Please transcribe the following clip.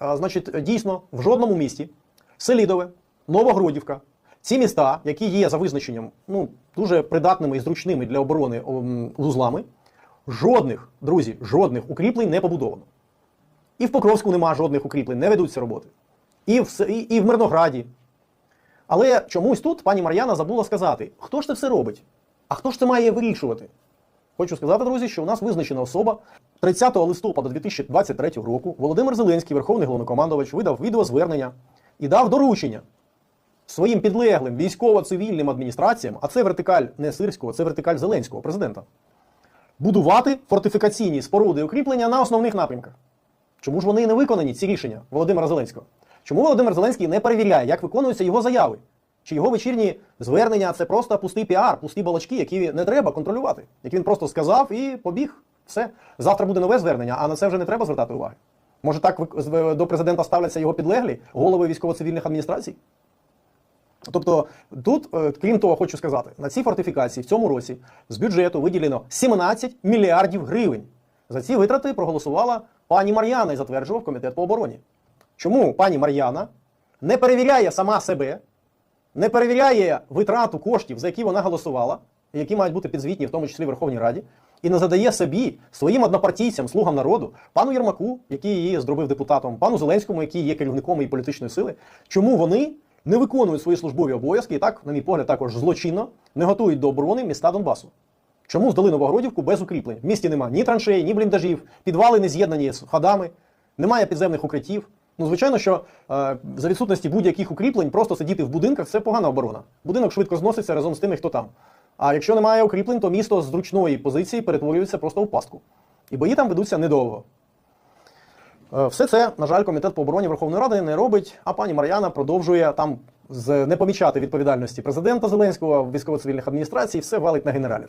Значить, дійсно, в жодному місті Селідове, Новогродівка, ці міста, які є за визначенням ну, дуже придатними і зручними для оборони вузлами, жодних, друзі, жодних укріплень не побудовано. І в Покровську нема жодних укріплень, не ведуться роботи. І в, і, і в Мирнограді. Але чомусь тут пані Мар'яна забула сказати, хто ж це все робить? А хто ж це має вирішувати? Хочу сказати, друзі, що у нас визначена особа 30 листопада 2023 року Володимир Зеленський, Верховний головнокомандувач, видав відеозвернення і дав доручення своїм підлеглим військово-цивільним адміністраціям, а це вертикаль не сирського, це вертикаль Зеленського президента, будувати фортифікаційні споруди і укріплення на основних напрямках. Чому ж вони не виконані, ці рішення Володимира Зеленського? Чому Володимир Зеленський не перевіряє, як виконуються його заяви? Чи його вечірні звернення це просто пустий піар, пусті балачки, які не треба контролювати? Як він просто сказав і побіг. Все. Завтра буде нове звернення, а на це вже не треба звертати уваги. Може, так до президента ставляться його підлеглі, голови військово-цивільних адміністрацій? Тобто, тут, е, крім того, хочу сказати, на цій фортифікації в цьому році з бюджету виділено 17 мільярдів гривень. За ці витрати проголосувала пані Мар'яна і затверджував комітет по обороні. Чому пані Мар'яна не перевіряє сама себе, не перевіряє витрату коштів, за які вона голосувала, які мають бути підзвітні, в тому числі Верховній Раді, і не задає собі, своїм однопартійцям, слугам народу, пану Єрмаку, який її зробив депутатом, пану Зеленському, який є керівником її політичної сили, чому вони не виконують свої службові обов'язки і так, на мій погляд, також злочинно не готують до оборони міста Донбасу. Чому здали Новогродівку без укріплень? В місті нема ні траншеї, ні бліндажів, підвали не з'єднані з ходами, немає підземних укриттів. Ну, звичайно, що е, за відсутності будь-яких укріплень просто сидіти в будинках це погана оборона. Будинок швидко зноситься разом з тими, хто там. А якщо немає укріплень, то місто з зручної позиції перетворюється просто в пастку. І бої там ведуться недовго. Е, Все це, на жаль, комітет по обороні Верховної Ради не робить, а пані Мар'яна продовжує там не помічати відповідальності президента Зеленського, військово-цивільних адміністрацій, все валить на генералів.